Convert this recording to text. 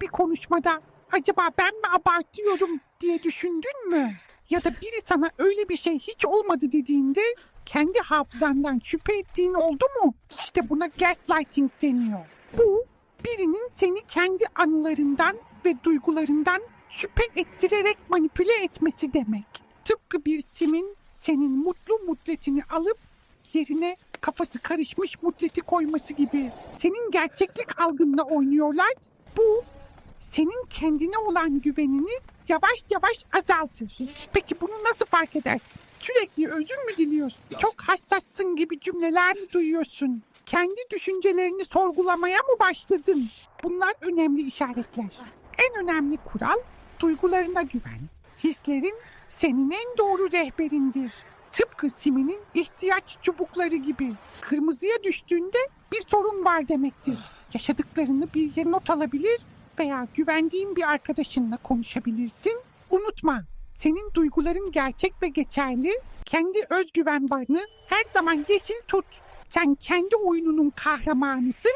bir konuşmada acaba ben mi abartıyorum diye düşündün mü? Ya da biri sana öyle bir şey hiç olmadı dediğinde kendi hafızandan şüphe ettiğin oldu mu? İşte buna gaslighting deniyor. Bu birinin seni kendi anılarından ve duygularından şüphe ettirerek manipüle etmesi demek. Tıpkı bir simin senin mutlu mutletini alıp yerine kafası karışmış mutleti koyması gibi. Senin gerçeklik algınla oynuyorlar. Bu senin kendine olan güvenini yavaş yavaş azaltır. Peki bunu nasıl fark edersin? Sürekli özür mü diliyorsun? Çok hassassın gibi cümleler mi duyuyorsun? Kendi düşüncelerini sorgulamaya mı başladın? Bunlar önemli işaretler. En önemli kural duygularına güven. Hislerin senin en doğru rehberindir. Tıpkı siminin ihtiyaç çubukları gibi. Kırmızıya düştüğünde bir sorun var demektir. Yaşadıklarını bir yere not alabilir veya güvendiğin bir arkadaşınla konuşabilirsin. Unutma, senin duyguların gerçek ve geçerli. Kendi özgüven bağını her zaman yeşil tut. Sen kendi oyununun kahramanısın